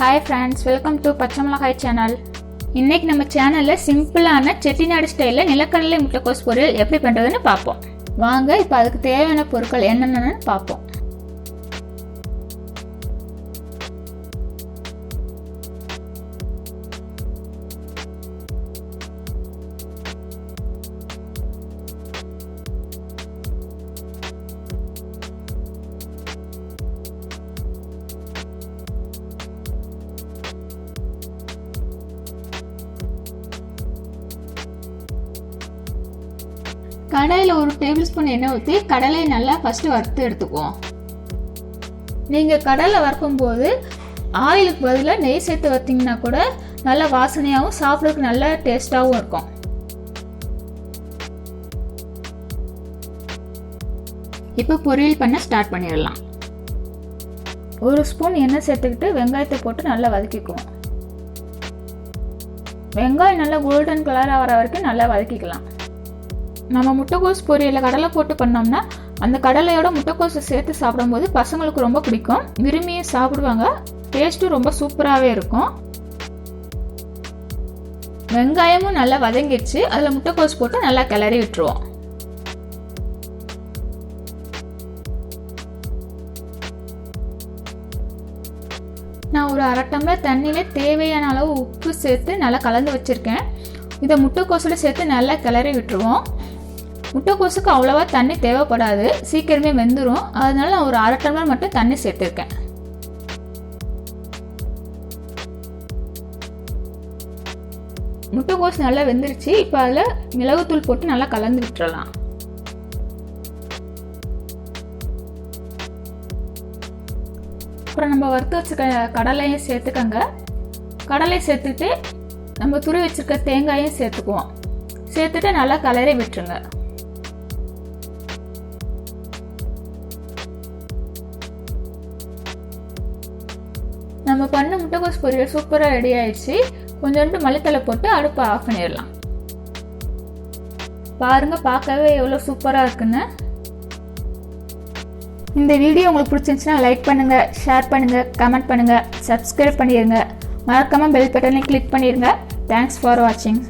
Hi friends welcome to பச்சை மிளகாய் channel இன்னைக்கு நம்ம சேனலில் சிம்பிளான செட்டிநாடு ஸ்டைலில் நிலக்கடலை முட்டைக்கோஸ் பொரியல் எப்படி பண்ணுறதுன்னு பார்ப்போம். வாங்க இப்போ அதுக்கு தேவையான பொருட்கள் என்னென்னு பார்ப்போம். கடாயில் ஒரு டேபிள் ஸ்பூன் எண்ணெய் ஊற்றி கடலையை நல்லா ஃபஸ்ட்டு வறுத்து எடுத்துக்குவோம். நீங்கள் கடலை வறுக்கும்போது ஆயிலுக்கு பதிலாக நெய் சேர்த்து வறுத்தீங்கன்னா கூட நல்லா வாசனையாகவும் சாப்பிட்றதுக்கு நல்ல டேஸ்ட்டாகவும் இருக்கும். இப்போ பொரியல் பண்ண ஸ்டார்ட் பண்ணிடலாம். ஒரு ஸ்பூன் எண்ணெய் சேர்த்துக்கிட்டு வெங்காயத்தை போட்டு நல்லா வதக்கிக்குவோம். வெங்காயம் நல்லா கோல்டன் கலராக வர வரைக்கும் நல்லா வதக்கிக்கலாம். நம்ம முட்டைக்கோஸ் பொரியலில் கடலை போட்டு பண்ணோம்னா அந்த கடலையோட முட்டைக்கோஸை சேர்த்து சாப்பிடும்போது பசங்களுக்கு ரொம்ப பிடிக்கும். விரும்பியும் சாப்பிடுவாங்க. டேஸ்ட்டும் ரொம்ப சூப்பராகவே இருக்கும். வெங்காயமும் நல்லா வதங்கிடுச்சு. அதில் முட்டைக்கோஸ் போட்டு நல்லா கிளறி விட்டுருவோம். நான் ஒரு அரை டம்ளர் தண்ணியில் தேவையான அளவு உப்பு சேர்த்து நல்லா கலந்து வச்சுருக்கேன். இதை முட்டைக்கோசில் சேர்த்து நல்லா கிளறி விட்டுருவோம். முட்டைக்கோசுக்கு அவ்வளோவா தண்ணி தேவைப்படாது. சீக்கிரமே வெந்துடும் அதனால நான் ஒரு அரை டம்ளர் மட்டும் தண்ணி சேர்த்துருக்கேன். முட்டைக்கோஸ் நல்லா வெந்துருச்சு. இப்போ அதில் மிளகுத்தூள் போட்டு நல்லா கலந்து விட்டுறலாம். அப்புறம் நம்ம வறுத்து வச்சுக்க கடலையும் சேர்த்துக்கங்க. கடலை சேர்த்துட்டு நம்ம துரு வச்சுருக்க தேங்காயும் சேர்த்துக்குவோம். சேர்த்துட்டு நல்லா கலரி விட்டுருங்க. நம்ம பண்ண முட்டைகோஸ் பொரியல் சூப்பராக ரெடி ஆயிடுச்சு. கொஞ்சோண்டு மல்லித்தலை போட்டு அடுப்பை ஆஃப் பண்ணிடலாம். பாருங்கள் பார்க்கவே எவ்வளோ சூப்பராக இருக்குன்னு. இந்த வீடியோ உங்களுக்கு பிடிச்சிருந்துச்சுன்னா லைக் பண்ணுங்கள் ஷேர் பண்ணுங்கள் கமெண்ட் பண்ணுங்கள் சப்ஸ்கிரைப் பண்ணிடுங்க மறக்காமல் பெல் பட்டனை கிளிக் பண்ணிடுங்க தேங்க்ஸ் ஃபார் வாட்சிங்